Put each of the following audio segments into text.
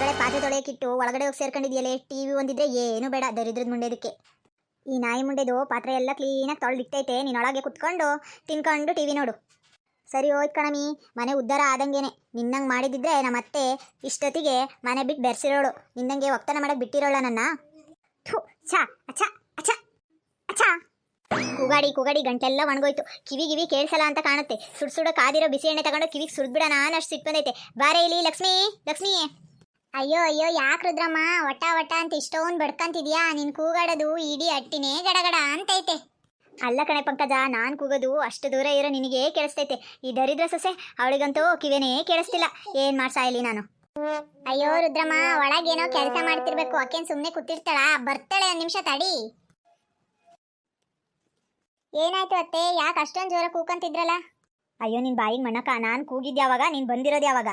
ಹೊರಗಡೆ ಪಾತ್ರೆ ತೊಳೆಯಕ್ಕಿಟ್ಟು ಒಳಗಡೆ ಹೋಗಿ ಸೇರ್ಕೊಂಡಿದ್ಯಲ್ಲೇ ಟಿ ವಿ ಒಂದಿದ್ರೆ ಏನು ಬೇಡ ದರಿದ್ರದ ಮುಂಡೆದಕ್ಕೆ ಈ ನಾಯಿ ಮುಂಡೆದು ಪಾತ್ರೆ ಎಲ್ಲ ಕ್ಲೀನಾಗಿ ತೊಳೆದಿಟ್ಟೈತೆ ನೀನು ಒಳಗೆ ಕುತ್ಕೊಂಡು ತಿನ್ಕೊಂಡು ಟಿ ವಿ ನೋಡು. ಸರಿ ಹೋಯ್ತು ಕಣಮಿ, ಮನೆ ಉದ್ಧಾರ ಆದಂಗೆನೆ. ನಿನ್ನಂಗೆ ಮಾಡಿದಿದ್ರೆ ನಮ್ಮ ಅತ್ತೆ ಇಷ್ಟೊತ್ತಿಗೆ ಮನೆ ಬಿಟ್ಟು ಬೆರ್ಸಿರೋಳು. ನಿನ್ನಂಗೆ ಒಕ್ತನ ಮಾಡಕ್ಕೆ ಬಿಟ್ಟಿರೋಳ ನನ್ನ? ಥು ಛ ಅಛ ಅಛ ಕೂಗಾಡಿ ಕೂಗಾಡಿ ಗಂಟೆಲ್ಲ ಒಣಗೋಯ್ತು. ಕಿವಿ ಕಿವಿ ಕೇಳಿಸಲ್ಲ ಅಂತ ಕಾಣುತ್ತೆ. ಸುಡ್ ಸುಡ ಕಾದಿರೋ ಬಿಸಿ ಎಣ್ಣೆ ತಗೊಂಡು ಕಿವಿಗೆ ಸುಡ್ಬಿಡೋಣ ಅಷ್ಟು ಸಿಟ್ಟು ಬಂದೈತೆ. ಬಾರೇ ಇಲ್ಲಿ ಲಕ್ಷ್ಮಿ ಲಕ್ಷ್ಮಿ. ಅಯ್ಯೋ ಅಯ್ಯೋ, ಯಾಕೆ ರುದ್ರಮ್ಮ? ಒಟ್ಟ ವಟ ಅಂತ ಇಷ್ಟೊಂದು ಬಡ್ಕಂತಿದ್ಯಾ? ನೀನು ಕೂಗಾಡೋದು, ಇಡೀ ಅಟ್ಟಿನೇ ಗಡಗಡ ಅಂತೈತೆ. ಅಲ್ಲ ಕಣೆ ಪಂಕಜ, ನಾನು ಕೂಗೋದು ಅಷ್ಟು ದೂರ ಇರೋ ನಿನಗೆ ಕೇಳಿಸ್ತೈತೆ. ಈ ದರಿದ್ರ ಸೊಸೆ, ಅವಳಿಗಂತೂ ಕಿವಿನೇ ಕೇಳಿಸ್ತಿಲ್ಲ. ಏನು ಇಲ್ಲಿ ನಾನು? ಅಯ್ಯೋ, ರುದ್ರಮ್ಮ, ಒಳಗೇನೋ ಕೆಲಸ ಮಾಡ್ತಿರ್ಬೇಕು. ಅಕ್ಕೇನು ಸುಮ್ಮನೆ ಕೂತಿರ್ತಾಳ? ಬರ್ತಾಳೆ ಒಂದು ನಿಮಿಷ ತಡಿ. ಏನಾಯ್ತು ಅತ್ತೆ? ಯಾಕೆ ಅಷ್ಟೊಂದು ಜೋರ ಕೂಕಂತಿದ್ರಲ್ಲ? ಅಯ್ಯೋ, ನಿನ್ ಬಾಯಿಗೆ ಮಣ್ಣಕ ನಾನು ಕೂಗಿದ್ಯಾವಾಗ, ನೀನು ಬಂದಿರೋದು ಯಾವಾಗ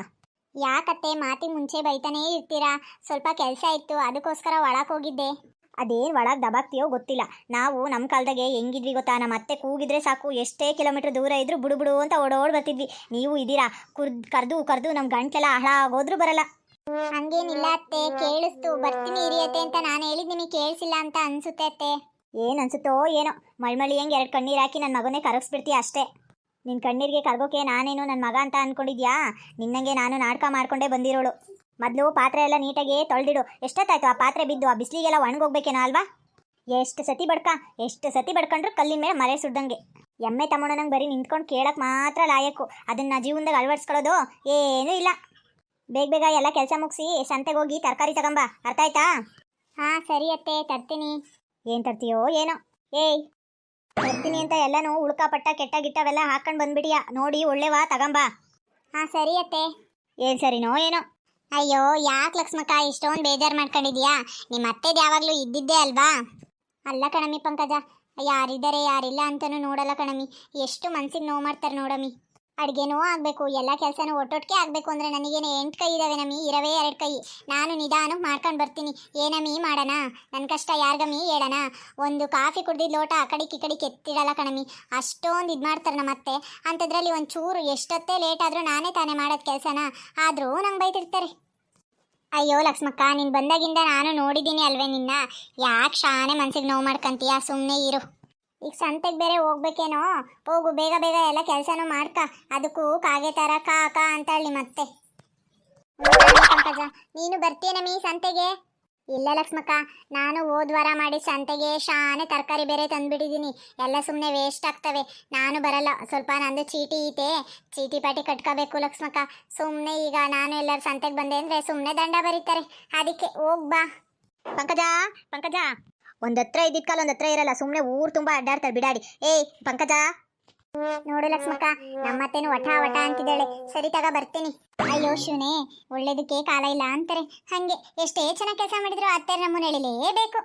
ಯಾಕತ್ತೆ ಮಾತಿ ಮುಂಚೆ ಬೈತಾನೇ ಇರ್ತೀರಾ? ಸ್ವಲ್ಪ ಕೆಲಸ ಇತ್ತು ಅದಕ್ಕೋಸ್ಕರ ಒಳಗೆ ಹೋಗಿದ್ದೆ. ಅದೇನು ಒಳಗೆ ದಬಾಕ್ತೀಯೋ ಗೊತ್ತಿಲ್ಲ. ನಾವು ನಮ್ಮ ಕಾಲದಾಗೆ ಹೆಂಗಿದ್ವಿ ಗೊತ್ತಾ? ನಮ್ಮ ಅತ್ತೆ ಕೂಗಿದ್ರೆ ಸಾಕು ಎಷ್ಟೇ ಕಿಲೋಮೀಟರ್ ದೂರ ಇದ್ರೂ ಬುಡು ಬುಡು ಅಂತ ಓಡೋಡ್ ಬರ್ತಿದ್ವಿ. ನೀವು ಇದ್ದೀರಾ? ಕುರ್ದ್ ಕರ್ದು ಕರೆದು ನಮ್ಮ ಗಂಟ್ಲೆಲ್ಲ ಆಗೋದ್ರೂ ಬರಲ್ಲ. ಹಂಗೇನಿಲ್ಲ ಅತ್ತೆ ಕೇಳಿಸ್ತು. ಬರ್ತೀನಿ ಇರಿಯತ್ತೆ ಅಂತ ನಾನು ಹೇಳಿದ್ ನಿಮಗೆ ಕೇಳಿಸಿಲ್ಲ ಅಂತ ಅನ್ಸುತ್ತೆ ಅತ್ತೆ. ಏನು ಅನ್ಸುತ್ತೋ ಏನೋ. ಮಳ್ಮಳಿ ಹೆಂಗೆ ಎರಡು ಕಣ್ಣೀರು ಹಾಕಿ ನನ್ನ ಮಗನೇ ಕರಗಿಸ್ಬಿಡ್ತೀಯ ಅಷ್ಟೇ. ನಿನ್ನ ಕಣ್ಣೀರಿಗೆ ಕರ್ಗೋಕೆ ನಾನೇನು ನನ್ನ ಮಗ ಅಂತ ಅನ್ಕೊಂಡಿದ್ಯಾ? ನಿನ್ನಂಗೆ ನಾನು ನಾಟಕ ಮಾಡ್ಕೊಂಡೇ ಬಂದಿರೋಳು. ಮೊದಲು ಪಾತ್ರೆ ಎಲ್ಲ ನೀಟಾಗಿ ತೊಳೆದಿಡು. ಎಷ್ಟೊತ್ತಾಯ್ತು ಆ ಪಾತ್ರೆ ಬಿದ್ದು? ಆ ಬಿಸಿಲಿಗೆಲ್ಲ ಒಣಗೋಗ್ಬೇಕೇನೋ ಅಲ್ವಾ? ಎಷ್ಟು ಸತಿ ಬಡ್ಕ? ಎಷ್ಟು ಸತಿ ಬಡ್ಕೊಂಡ್ರು ಕಲ್ಲಿನ ಮೇಲೆ ಮರೆ ಸುಡ್ದಂಗೆ. ಎಮ್ಮೆ ತಮ್ಮಣ್ಣನಂಗೆ ಬರೀ ನಿಂತ್ಕೊಂಡು ಕೇಳಕ್ಕೆ ಮಾತ್ರ ಲಾಯಕ್ಕು ಅದನ್ನು ಜೀವನದಾಗ ಅಳವಡಿಸ್ಕೊಳ್ಳೋದು ಏನೂ ಇಲ್ಲ. ಬೇಗ ಬೇಗ ಎಲ್ಲ ಕೆಲಸ ಮುಗಿಸಿ ಸಂತೆಗೆ ಹೋಗಿ ತರಕಾರಿ ತಗೊಂಬ. ಅರ್ಥ ಆಯ್ತಾ? ಹಾಂ ಸರಿ ಅತ್ತೆ. ತರ್ತೀನಿ. ಏನು ತರ್ತೀಯೋ ಏನೋ. ಏಯ್ ತರ್ತೀನಿ ಅಂತ ಎಲ್ಲನೂ ಉಳ್ಕಾಪಟ್ಟ ಕೆಟ್ಟ ಗಿಟ್ಟವೆಲ್ಲ ಹಾಕೊಂಡು ಬಂದ್ಬಿಡಿಯಾ ನೋಡಿ ಒಳ್ಳೆವಾ ತಗೊಂಬಾ. ಹಾಂ ಸರಿ ಅತ್ತೆ. ಏನು ಸರಿನೋ ಏನೋ. ಅಯ್ಯೋ ಯಾಕೆ ಲಕ್ಷ್ಮಕ್ಕ ಇಷ್ಟೊಂದು ಬೇಜಾರು ಮಾಡ್ಕೊಂಡಿದ್ಯಾ? ನಿಮ್ಮ ಅತ್ತೆದು ಯಾವಾಗಲೂ ಇದ್ದಿದ್ದೆ ಅಲ್ವಾ? ಅಲ್ಲ ಕಣಮಿ ಪಂಕಜ ಯಾರಿದ್ದಾರೆ ಯಾರಿಲ್ಲ ಅಂತಲೂ ನೋಡಲ್ಲ ಕಣಮಿ ಎಷ್ಟು ಮನ್ಸಿಗೆ ನೋವು ಮಾಡ್ತಾರೆ ನೋಡಮಿ ಅಡುಗೆನೂ ಆಗಬೇಕು, ಎಲ್ಲ ಕೆಲಸನೂ ಒಟ್ಟೊಟ್ಟಿಗೆ ಆಗಬೇಕು ಅಂದರೆ ನನಗೇನು ಎಂಟು ಕೈ ಇದಾವೆ ನಮ್ಮಿ ಇರವೇ ಎರಡು ಕೈ. ನಾನು ನಿಧಾನಕ್ಕೆ ಮಾಡ್ಕೊಂಡು ಬರ್ತೀನಿ. ಏನಮ್ಮಿ ಮಾಡೋಣ. ನನ್ನ ಕಷ್ಟ ಯಾರಿಗಮ್ಮಿ ಹೇಳೋಣ. ಒಂದು ಕಾಫಿ ಕುಡ್ದಿದ್ದು ಲೋಟ ಆ ಕಡೆಗೆ ಈ ಕಡೆಗೆ ಎತ್ತಿಡಲ್ಲ ಕಣಮಿ. ಅಷ್ಟೊಂದು ಇದು ಮಾಡ್ತಾರೆ ನಮ್ಮ ಅತ್ತೆ. ಅಂಥದ್ರಲ್ಲಿ ಒಂದು ಚೂರು ಎಷ್ಟೊತ್ತೇ ಲೇಟ್ ಆದರೂ ನಾನೇ ತಾನೇ ಮಾಡೋದು ಕೆಲಸನ. ಆದರೂ ನಂಗೆ ಬೈತಿರ್ತಾರೆ. ಅಯ್ಯೋ ಲಕ್ಷ್ಮಕ್ಕ, ನೀನು ಬಂದಾಗಿಂದ ನಾನು ನೋಡಿದ್ದೀನಿ ಅಲ್ವೇ ನಿನ್ನ. ಯಾಕೆ ಶಾನೆ ಮನ್ಸಿಗೆ ನೋವು ಮಾಡ್ಕಂತೀಯ? ಸುಮ್ಮನೆ ಇರು. ಈಗ ಸಂತೆಗೆ ಬೇರೆ ಹೋಗ್ಬೇಕೇನೋ? ಹೋಗು, ಬೇಗ ಬೇಗ ಎಲ್ಲ ಕೆಲಸನೂ ಮಾಡ್ಕ. ಅದಕ್ಕೂ ಕಾಗೆ ತರ ಕಾ ಕಾ ಅಂತೇಳಿ ಮತ್ತೆ. ಪಂಕಜ ನೀನು ಬರ್ತೀಯನಮ್ಮಿ ಸಂತೆಗೆ? ಇಲ್ಲ ಲಕ್ಷ್ಮಕ್ಕ, ನಾನು ಹೋದ್ವಾರ ಮಾಡಿ ಸಂತೆಗೆ ಶಾನೆ ತರಕಾರಿ ಬೇರೆ ತಂದ್ಬಿಟ್ಟಿದ್ದೀನಿ ಎಲ್ಲ ಸುಮ್ಮನೆ ವೇಸ್ಟ್ ಆಗ್ತವೆ. ನಾನು ಬರಲ್ಲ. ಸ್ವಲ್ಪ ನಂದು ಚೀಟಿ ಇದೆ ಚೀಟಿ ಪಾಟಿ ಕಟ್ಕೋಬೇಕು ಲಕ್ಷ್ಮಕ್ಕ. ಸುಮ್ಮನೆ ಈಗ ನಾನು ಎಲ್ಲರೂ ಸಂತೆಗೆ ಬಂದೆ ಅಂದರೆ ಸುಮ್ಮನೆ ದಂಡ ಬರೀತಾರೆ. ಅದಕ್ಕೆ ಹೋಗ್ ಬಾ. ಪಂಕಜ ಪಂಕಜ. ಒಂದ್ ಹತ್ರ ಇದ್ದಿದ್ ಕಾಲ ಒಂದ್ ಹತ್ರ ಇರಲ್ಲ ಸುಮ್ಮನೆ ಊರ್ ತುಂಬಾ ಅಡ್ಡಾಡ್ತಾರೆ, ಬಿಡಾಡಿ. ಏಯ್, ಪಂಕಜ. ನೋಡು ಲಕ್ಷ್ಮಕ್ಕ ನಮ್ಮತ್ತೇನು ವಟ ವಟ ಅಂತಿದ್ದಾಳೆ. ಸರಿ ತಗ, ಬರ್ತೀನಿ. ಅಯ್ಯೋ ಶಿವನೇ ಒಳ್ಳೇದಕ್ಕೆ ಕಾಲ ಇಲ್ಲ ಅಂತಾರೆ. ಹಂಗೆ, ಎಷ್ಟೇ ಚೆನ್ನಾಗಿ ಕೆಲಸ ಮಾಡಿದ್ರು ಅತ್ತೆ ನಮ್ಮನ್ನ ಎಳಿಲೇಬೇಕು.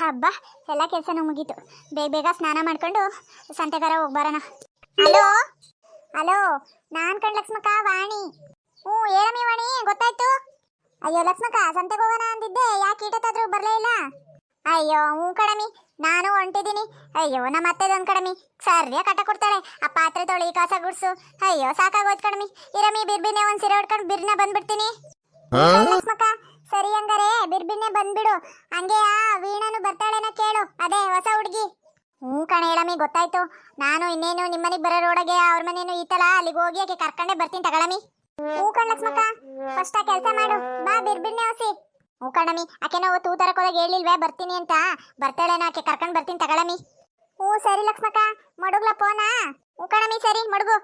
ಹಬ್ಬ ಎಲ್ಲ ಕೆಲಸನೂ ಮುಗೀತು. ಬೇಗ ಬೇಗ ಸ್ನಾನ ಮಾಡ್ಕೊಂಡು ಸಂತೆಗಾರ ಹೋಗ್ಬರೋಣ ಹಲೋ? ಹಲೋ? ನಾನು ಕಣ್ ಲಕ್ಷ್ಮಕ್ಕ ವಾಣಿ. ಹ್ಞೂ ಹೇಳಮ್ಮಿ ವಾಣಿ ಗೊತ್ತಾಯ್ತು? ಅಯ್ಯೋ ಲಕ್ಷ್ಮಕ್ಕ ಸಂತೆಗೆ ಹೋಗೋಣ ಅಂದಿದ್ದೆ. ಯಾಕೆ ಈಟತ್ತಾದ್ರೂ ಬರಲೇ ಇಲ್ಲ? ಅಯ್ಯೋ ಹ್ಞೂ ಕಡಮಿ ನಾನು ಹೊಂಟಿದ್ದೀನಿ. ಅಯ್ಯೋ ನಮ್ಮ ಅತ್ತೆದೊಂದು ಕಡಮಿ ಸರ್ಯ ಕಟ್ಟ ಕೊಡ್ತಾಳೆ. ಆ ಪಾತ್ರೆ ತೊಳಿ ಕಸ ಗುಡ್ಸು. ಅಯ್ಯೋ ಸಾಕಾಗೋಯ್ತು ಕಡಮಿ ಇರಮಿ ಬಿರ್ಬಿನೆ ಒಂದು ಸೀರೆ ಹೊಡ್ಕೊಂಡು ಬಿರ್ನ ಬಂದ್ಬಿಡ್ತೀನಿ. ಲಕ್ಷ್ಮಕ್ಕ ಸರಿ ಹಂಗಾರೆ ಬಿರ್ಬಿನ್ನೆ ಬಂದ್ಬಿಡು. ಹಂಗೆ ಆ ವೀಣನು ಬರ್ತಾಳೇನ ಕೇಳು. ಅದೇ, ಹೊಸ ಹುಡುಗಿ. ಹ್ಞೂ ಕಣ ಹೇಳಮ್ಮಿ ಗೊತ್ತಾಯ್ತು. ನಾನು ಇನ್ನೇನು ನಿಮ್ಮನೆಗೆ ಬರೋ ರೋಡಗೆ ಅವ್ರ ಮನೇನು ಈತಲ ಅಲ್ಲಿಗೆ ಹೋಗಿ ಆಕೆ ಕರ್ಕೊಂಡೆ ಬರ್ತೀನಿ ತಗೊಳಮಿ ಹ್ಞೂ ಕಣ್ ಲಕ್ಷ್ಮಕ್ಕ, ಫಸ್ಟ್ ಆ ಕೆಲಸ ಮಾಡು. ಬಾ ಬಿರ್ಬಿನ್ನೆ ಹೊಸಿ ಹ್ಞೂ ಕಣಮಿ ಆಕೆನೋ ತೂ ತರಕೋದಾಗ ಹೇಳಿಲ್ವೇ ಬರ್ತೀನಿ ಅಂತ. ಬರ್ತಾಳೇನ ಆಕೆ ಕರ್ಕೊಂಡು ಬರ್ತೀನಿ ತಗೊಳಮಿ ಹ್ಞೂ ಸರಿ ಲಕ್ಷ್ಮಕ್ಕ, ಮಡುಗ್ಲ ಫೋನಾ ಹ್ಞೂ ಕಣಮಿ ಸರಿ, ಮಡುಗು.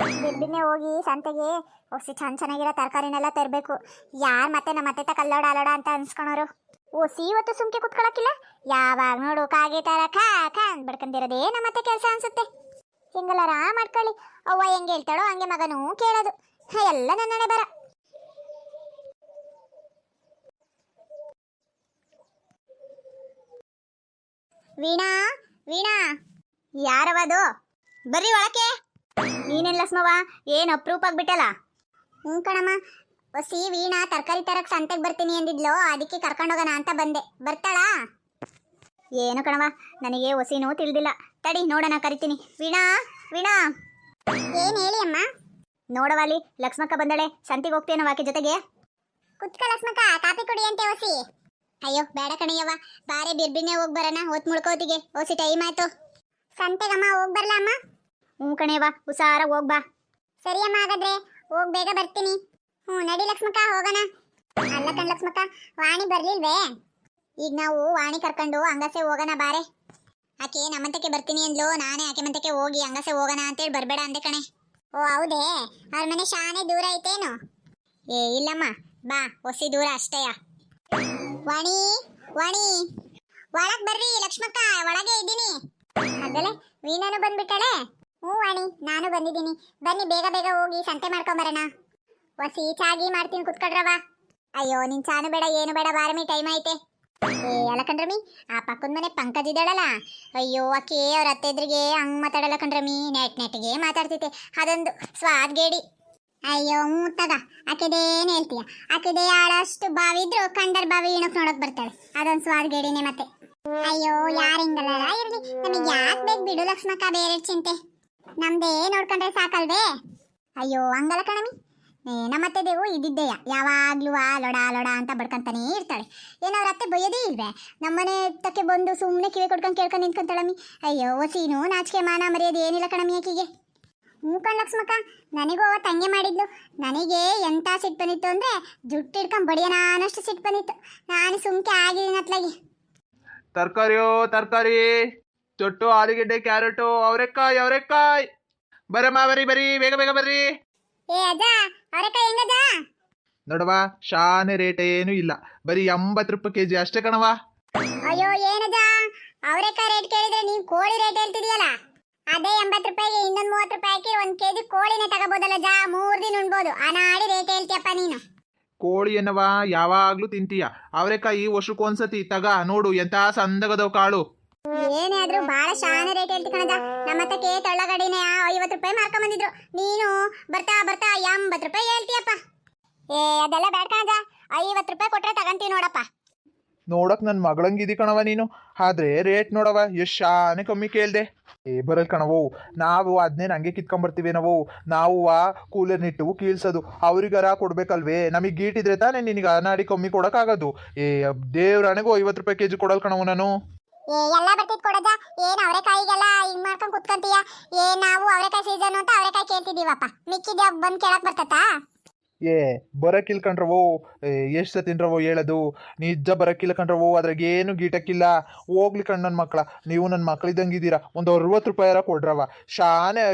ಬಿರ್ಬಿನ್ನೆ ಹೋಗಿ ಸಂತೆಗೆ ಒಸಿ ಚೆನ್ನ ಚೆನ್ನಾಗಿರೋ ತರಕಾರಿನೆಲ್ಲ ತರಬೇಕು. ಯಾರು ಮತ್ತೆ ನಮ್ಮ ಅತ್ತೆ ತಕ ಅಲ್ಲೋಡ ಅಲ್ಲೋಡ ಅಂತ ಅನ್ಸ್ಕೊಳೋರು. ಓಸಿ ಇವತ್ತು ಸುಮ್ಕೆ ಕುತ್ಕೊಳಕ್ಕಿಲ್ಲ? ಯಾವಾಗ ನೋಡು ಕಾಗೆ ತರ ಖಾ ಖಾ ಅಂದ್ಬಿಡ್ಕೊಂಡಿರೋದೇ ನಮ್ಮ ಅತ್ತೆ ಕೆಲಸ ಅನ್ಸುತ್ತೆ. ಹಿಂಗಲ್ಲಾರ ಮಾಡ್ಕೊಳ್ಳಿ. ಅವ್ವ ಹೆಂಗೆ ಹೇಳ್ತಾಳೋ ಹಂಗೆ ಮಗನೂ ಕೇಳೋದು. ಎಲ್ಲ ನನ್ನಡೆ ಬರ. ವೀಣಾ ವೀಣಾ. ಯಾರವದು ಬರ್ರಿ ಒಳಕ್ಕೆ. ನೀನೇನ್ ಲಕ್ಷ್ಮವ್ವ ಏನು ಅಪ್ರೂಪ ಆಗ್ಬಿಟ್ಟಲ್ಲ? ಹ್ಞೂ ಕಣಮ್ಮ. ಒಸಿ ವೀಣಾ ತರಕಾರಿ ತರಕ್ಕೆ ಸಂತೆಗೆ ಬರ್ತೀನಿ ಅಂದಿದ್ಲು ಅದಕ್ಕೆ ಕರ್ಕೊಂಡೋಗೋಣ ಅಂತ ಬಂದೆ. ಬರ್ತಾಳಾ? ಏನು ಕಣವ ನನಗೆ ಒಸಿನೂ ತಿಳಿದಿಲ್ಲ. ತಡಿ ನೋಡೋಣ ಕರಿತೀನಿ. ವೀಣಾ ವೀಣಾ. ಏನು ಹೇಳಿ ಅಮ್ಮ? ನೋಡವಾಲಿ ಲಕ್ಷ್ಮಕ್ಕ ಬಂದಳೆ. ಸಂತಿಗೆ ಹೋಗ್ತೇನೋ ಆಕೆ ಜೊತೆಗೆ? ಕುತ್ಕ ಲಕ್ಷ್ಮಕ್ಕ ಕಾಫಿ ಕುಡಿ ಅಂತೆ ಒಸಿ. ಅಯ್ಯೋ ಬೇಡ ಕಣಿಯವ್ವ ಬಾರೆ ಬಿರ್ಬಿನೇ ಹೋಗಿ ಬರೋಣ ಹೊತ್ ಮುಳ್ಕೋತಿಗೆ ಒಸಿ ಟೈಮ್ ಆಯ್ತು. ಸಂತೆಗಮ್ಮ ಹೋಗಿ ಬರಲಾ ಅಮ್ಮ? ಹ್ಞೂ ಬಾ, ಹುಷಾರ ಹೋಗ್ ಬಾ. ಸರಿಯಮ್ಮ ಹಾಗಾದ್ರೆ, ಹೋಗ್ ಬೇಗ ಬರ್ತೀನಿ. ಹ್ಞೂ, ನಡಿ ಲಕ್ಷ್ಮಕ್ಕ, ಹೋಗೋಣ. ಅಲ್ಲ ಕಣ್ ಲಕ್ಷ್ಮಕ್ಕ, ವಾಣಿ ಬರ್ಲಿಲ್ವೇ? ಈಗ ನಾವು ವಾಣಿ ಕರ್ಕೊಂಡು ಹಂಗಸೆ ಹೋಗೋಣ ಬಾರೆ. ಆಕೆ ನಮ್ಮಂತಕ್ಕೆ ಬರ್ತೀನಿ ಅಂದ್ಲು, ನಾನೇ ಆಕೆ ಮಂತಕ್ಕೆ ಹೋಗಿ ಹಂಗಸೆ ಹೋಗೋಣ ಅಂತೇಳಿ ಬರಬೇಡ ಅಂದೆ ಕಣೆ. ಓ, ಹೌದೇ? ಅವ್ರ ಮನೆ ಶಾನೆ ದೂರ ಐತೇನು? ಏ, ಇಲ್ಲಮ್ಮ, ಬಾ ಹೊಸಿ ದೂರ ಅಷ್ಟೇಯ ವಾಣಿ ವಾಣಿ. ಒಳಗ್ ಬರ್ರಿ ಲಕ್ಷ್ಮಕ್ಕ, ಒಳಗೆ ಇದ್ದೀನಿ. ಅದಲ್ಲೇ ವೀಣಾನು ಬಂದ್ಬಿಟ್ಟಾಳೆ. ಹ್ಞೂ ವಾಣಿ ನಾನು ಬಂದಿದ್ದೀನಿ. ಬನ್ನಿ, ಬೇಗ ಬೇಗ ಹೋಗಿ ಸಂತೆ ಮಾಡ್ಕೊಂಬರೋಣ. ಒಸಿ ಚಾಗಿ ಮಾಡ್ತೀನಿ ಕುತ್ಕೊಡ್ರವ ಅಯ್ಯೋ, ನಿನ್ ಚಾನು ಬೇಡ, ಏನು ಬೇಡ, ಬಾರಮಿ, ಟೈಮ್ ಐತೆ. ಏ, ಅಲ್ಲ ಕಣ್ರಮಿ, ಆ ಪಕ್ಕದ ಮನೆ ಪಂಕಜ್ ಇದ್ದಾಳಲ್ಲ. ಅಯ್ಯೋ, ಅಕ್ಕಿ, ಅವ್ರ ಅತ್ತೆ ಎದ್ರಿಗೆ ಹಂಗ್ ಮಾತಾಡಲ್ಲ ಕಣ್ರಮಿ. ನೆಟ್ ನೆಟ್ಗೆ ಮಾತಾಡ್ತೈತೆ ಅದೊಂದು ಸ್ವಾದ್ಗೇಡಿ ಅಯ್ಯೋ ಮೂತಗ ಆಕೆದೇನು ಹೇಳ್ತೀಯ ಆಕೆದೇ ಆಳಷ್ಟು ಬಾವಿ ಇದ್ರು ಕಂಡರ್ ಬಾವಿ ಇಣಕ್ ನೋಡಕ್ ಬರ್ತಾಳೆ ಅದೊಂದು ಸ್ವಾದ್ಗೇಡಿನೇ ಮತ್ತೆ. ಅಯ್ಯೋ ಯಾರು ಹಿಂಗಲ್ಲ ಇರ್ಲಿ. ನಮಗೆ ಯಾಕೆ ಬೇಕು ಬಿಡು ಲಕ್ಷ್ಮಕ್ಕ, ಬೇರೆ ಚಿಂತೆ. ನಮ್ದೇ ನೋಡ್ಕೊಂಡ್ರೆ ಸಾಕಲ್ವೇ? ಅಯ್ಯೋ, ಹಂಗಲ್ಲ ಕಣಮಿ ನಮ್ಮತ್ತೆ ದೇವು ಇದ್ದಿದ್ದೆಯ. ಯಾವಾಗ್ಲೂ ಆ ಲೊಡ ಲೊಡ ಅಂತ ಬಡ್ಕೊಂತಾನೇ ಇರ್ತಾಳೆ. ಏನೋ ಅವ್ರ ಅತ್ತೆ ಬೈಯೋದೇ ಇಲ್ವೇ? ನಮ್ಮನೆ ತಕ್ಕೆ ಬಂದು ಸುಮ್ಮನೆ ಕಿವಿ ಕೊಡ್ಕೊಂಡು ಕೇಳ್ಕೊಂಡು ನಿಂತ್ಕೊಂತಾಳಮ್ಮಿ ಅಯ್ಯೋ ಒಸೀನು ನಾಚಿಕೆ, ಮಾನ ಮರ್ಯಾದೆ ಏನಿಲ್ಲ ಕಣಮಿ ಆಕಿಗೆ. ಹ್ಞೂ ಕಣ್ ಲಕ್ಷ್ಮಕ್ಕ, ನನಗೂ ಅವತ್ತು ಹಂಗೆ ಮಾಡಿದ್ಲು. ನನಗೆ ಎಂಥ ಸಿಟ್ಟು ಬಂದಿತ್ತು ಅಂದರೆ ಜುಟ್ಟು ಹಿಡ್ಕೊಂಡು ಬಡಿಯೋಣ ನಾನಷ್ಟು ಸಿಟ್ಟು ಬಂದಿತ್ತು. ನಾನು ಸುಮ್ಕೆ ಆಗಿದ್ದೀನಿ ಅತ್ಲಾಗಿ. ತರಕಾರಿಯೋ, ತರಕಾರಿ. ಚೊಟ್ಟು ಆಲೂಗೆಡ್ಡೆ ಕ್ಯಾರೆಟು ಅವರೆಕಾಯಿ ಅವರೆಕಾಯಿ. ಬರಮ್ಮ ಬರಿ ಬರಿ ಬೇಗ ಬೇಗ ಬರ್ರಿ. ಏ ಅಜ್ಜ ಅವರೆಕಾಯಿ ಹೆಂಗಜ್ಜ ನೋಡವ ಶಾನೆ ರೇಟ್ ಏನು ಇಲ್ಲ. ಬರೀ ಎಂಬತ್ತು ರೂಪಾಯಿ ಕೆಜಿ ಅಷ್ಟೇ ಕಣವಾ ಅಯ್ಯೋ ಏನದ ಅವರೆಕಾಯಿ ರೇಟ್ ಕೇಳಿದ್ರೆ ನೀನ್ ಕೋಳಿ ರೇಟ್ ಹೇಳ್ತಿದೀಯಲ್ಲ? ಅದೇ ಎಂಬತ್ತು ರೂಪಾಯಿಗೆ ಇನ್ನೊಂದು ಮೂವತ್ತು ರೂಪಾಯಿ ಹಾಕಿ ಒಂದು ಕೆ ಜಿ ಕೋಳಿನೇ ತಗೋಬೋದಲ್ಲ ಜಾ ಮೂರು ದಿನ ಉಣ್ಬೋದು. ಅನಾಡಿ ರೇಟ್ ಹೇಳ್ತೀಯಪ್ಪ ನೀನು. ಕೋಳಿ ಏನವ ಯಾವಾಗ್ಲೂ ತಿಂತೀಯ. ಅವರೆಕಾಯಿ ವರ್ಷಕ್ಕೊಂದ್ಸತಿ ತಗ ನೋಡು ಎಂತ ಸಂದಗದವ್ ಕಾಳು. ಏನೇ ಆದ್ರೂ ಬಹಳ ಶಾನೆ ರೇಟ್ ಹೇಳ್ತಿ ಕಣಜ. ನಮ್ಮ ಕೇ ತಳ್ಳಗಡಿನೇ ಐವತ್ತು ರೂಪಾಯಿ ಮಾರ್ಕೊಂಡ್ ಬಂದಿದ್ರು. ನೀನು ಬರ್ತಾ ಬರ್ತಾ ಎಂಬತ್ತು ರೂಪಾಯಿ ಹೇಳ್ತೀಯಪ್ಪ. ಏ, ಅದೆಲ್ಲ ಬೇಡ ಕಣಜ. ಐವತ್ತು ರೂಪಾಯಿ ಕೊಟ್ರೆ ತಗಂತೀವಿ ನೋಡಪ್ಪ. ನೋಡಕ್ ನನ್ನ ಇದಿ ಕಣವ ನೀನು. ಆದ್ರೆ ರೇಟ್ ನೋಡವ ಎಷ್ಟು ಶಾನೆ ಕಮ್ಮಿ ಕೇಳ್ದೆ. ಏ, ಬರಲ್ ಕಣವು ನಾವು ಅದನ್ನೇ ಹಂಗೆ ಕಿತ್ಕೊಂಬರ್ತೀವಿ ನಾವು ನಾವು ಆ ಕೂಲರ್ ನಿಟ್ಟು ಕೀಳ್ಸೋದು. ಅವ್ರಿಗರ ಕೊಡ್ಬೇಕಲ್ವೇ? ನಮಗೆ ಗೀಟಿದ್ರೆ ತಾನೇ ನಿನಗೆ ಅನಾಡಿ ಕಮ್ಮಿ ಕೊಡೋಕ್ಕಾಗೋದು. ಏ ದೇವ್ರಾಣೆಗೂ ಐವತ್ತು ರೂಪಾಯಿ ಕೆ ಜಿ ಕೊಡಲ್ ಕಣವು ನಾನು. ಎಲ್ಲ ಬರ್ತಿದ್ ಕೊಡಜ ಏನ್ ಅವರೆಕಾಯಿಗೆಲ್ಲ ಹಿಂಗ್ ಮಾಡ್ಕೊಂಡ್ ಕುತ್ಕೊಂತೀಯ? ಏ ನಾವು ಅವರೆಕಾಯಿ ಸೀಸನ್ ಅಂತ ಅವರೆಕಾಯಿ ಕೇಳ್ತಿದೀವಪ್ಪ ಮಿಕ್ಕಿದ್ಯಾ ಬಂದ್ ಕೇಳಕ್ ಬರ್ತತಾ ಏ ಬರಕ್ಕಿಲ್ ಕಣ್ರವು ಎಷ್ಟು ಸತಿನ್ರವು ಹೇಳದು? ನಿಜ ಬರಕ್ಕಿಲ್ಲ ಕಣ್ರವು ಅದ್ರಾಗ ಏನು ಗೀಟಕ್ಕಿಲ್ಲ. ಹೋಗ್ಲಿ ಕಣ್ ನನ್ನ ಮಕ್ಳ. ನೀವು ನನ್ನ ಮಕ್ಳಿದ್ದಂಗಿದ್ದೀರಾ ಒಂದು ಅರವತ್ತು ರೂಪಾಯಾರ ಕೊಡ್ರವ ಶಾನೆ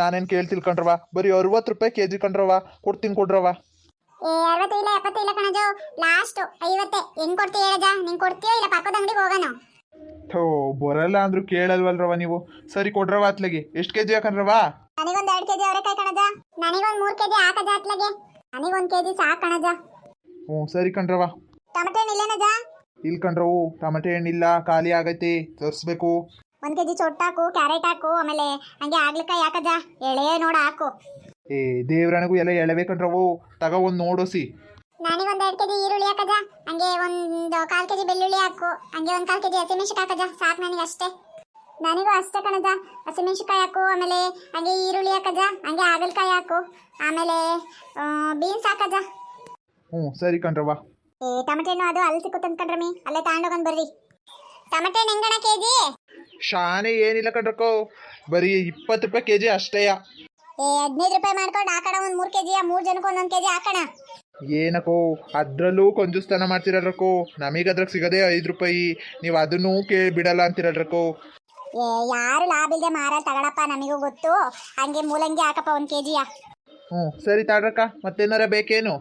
ನಾನೇನು ಕೇಳ್ತಿಲ್ ಕಣ್ರವ ಬರೀ ಅರವತ್ತು ರೂಪಾಯಿ ಕೆ ಜಿ ಕಣ್ರವ ಕೊಡ್ತೀನಿ ಕೊಡ್ರವ ಏ ಅರವತ್ತು ಇಲ್ಲ ಎಪ್ಪತ್ತು ಇಲ್ಲ ಕಣಜು. ಲಾಸ್ಟ್ ಐವತ್ತೆ. ಹೆಂಗ್ ಕೊಡ್ತೀಯ ಹೇಳಜ ನಿಂಗೆ ಕೊಡ್ತೀಯೋ ಇಲ್ಲ ಪಕ್ಕದ ಅಂಗಡಿಗೆ ಹೋಗೋಣ ಥೋ ಬರಲ್ಲ ಅಂದ್ರು ಕೇಳಲ್ವಲ್ರವ ನೀವು. ಸರಿ ಕೊಡ್ರವ ಅತ್ಲಗೆ. ಎಷ್ಟು ಕೆಜಿ ಹಾಕಣ್ರವ ನನಗೊಂದ್ ಎರಡ್ ಕೆಜಿ ಅವರೆಕಾಯಿ ಕಣಜ. ನನಗೊಂದ್ ಮೂರು ಕೆಜಿ ಹಾಕಜ ಅತ್ಲಗೆ. ನನಗೊಂದ್ ಕೆಜಿ ಸಾಕು ಕಣಜ. ಹ್ಞೂ ಸರಿ ಕಣ್ರವ ಟೊಮೆಟೊ ಹಣ್ಣ್ ಇಲ್ಲೇನಜ ಇಲ್ಲಿ ಕಣ್ರವು ಟಮಟೆ ಹಣ್ಣಿಲ್ಲ ಖಾಲಿ ಆಗೈತಿ ತರಿಸ್ಬೇಕು. ಒಂದ್ ಕೆಜಿ ಚೊಟ್ಟ ಹಾಕು ಕ್ಯಾರೆಟ್ ಹಾಕು ಆಮೇಲೆ ಹಂಗೆ ಆಗ್ಲಿಕಾಯಿ ಹಾಕಜ ಎಳೆ ನೋಡ ಹಾಕು. ಏ ದೇವ್ರಣಗೂ ಎಲ್ಲ ಎಳವೆ ಕಣ್ರವು ತಗ ಒಂದು ನೋಡೋಸಿ. ನನಗೊಂದ್ ಎರಡು ಕೆಜಿ ಈರುಳ್ಳಿ ಹಾಕಜ ಹಂಗೆ ಒಂದು ಕಾಲು ಕೆಜಿ ಬೆಳ್ಳುಳ್ಳಿ ಹಾಕು ಹಂಗೆ ಒಂದು ಕಾಲು ಕೆಜಿ ಹಸಿಮೆಣಸಿಕಾಯಿ ಹಾಕಜ ಸಾಕು ನನಗೆ ಅಷ್ಟೇ. ನನಗೂ ಅಷ್ಟೇ ಕಣಜ ಹಸಿಮೆಣಸಿಕಾಯಿ ಹಾಕು ಆಮೇಲೆ ಹಂಗೆ ಈರುಳ್ಳಿ ಹಾಕಜ ಹಂಗೆ ಹಾಗಲಕಾಯಿ ಹಾಕು ಆಮೇಲೆ ಬೀನ್ಸ್ ಹಾಕಜ. ಹ್ಞೂ ಸರಿ ಕಣ್ರವ ಏ ಟಮಟೆ ಹಣ್ಣು ಅದು ಅಲ್ಲಿ ಸಿಕ್ಕುತ್ತೆ ಅಂದ್ಕೊಂಡ್ರಮಿ ಅಲ್ಲೇ ತಗೊಂಡೋಗನ್ ಬರ್ರಿ. ಟಮಟೆ ಹಣ್ಣು ಹೆಂಗಣ ಕೆಜಿ? ಶಾನೆ ಏನಿಲ್ಲ ಕಣ್ರಕ್ಕೋ ಬರೀ ಇಪ್ಪತ್ತು ರೂಪಾಯಿ ಕೆ ಜಿ ಅಷ್ಟೇಯ. ಏ ಹದಿನೈದು ರೂಪಾಯಿ ಮಾಡ್ಕೊಂಡು ಹಾಕೋಣ ಒಂದು ಮೂರು ಕೆ ಜಿಯ ಮೂರು ಜನಕ್ಕೆ ಒಂದೊಂದು ಕೆ ಜಿ ಹಾಕೋಣ. ಏನಕ್ಕೋ ಅದರಲ್ಲೂ ಕೊಂಜುಸ್ತನ ಮಾಡ್ತಿರಲ್ರಕ್ಕೋ. ನಮಗೆ ಅದ್ರಾಗ ಸಿಗದೆ ಐದು ರೂಪಾಯಿ. ನೀವು ಅದನ್ನು ಕೇ ಬಿಡಲ್ಲ ಅಂತಿರಲ್ರಕ್ಕೋ. ಏ ಯಾರು ಲಾಭ ಇಲ್ಲದೆ ಮಾರ ತಗೊಳಪ್ಪ ನಮಗೂ ಗೊತ್ತು. ಹಂಗೆ ಮೂಲಂಗಿ ಹಾಕಪ್ಪ ಒಂದು ಕೆಜಿಯ. ಹ್ಞೂ ಸರಿ ತಾಡ್ರಕ್ಕ ಮತ್ತೇನಾರ ಬೇಕೇನು?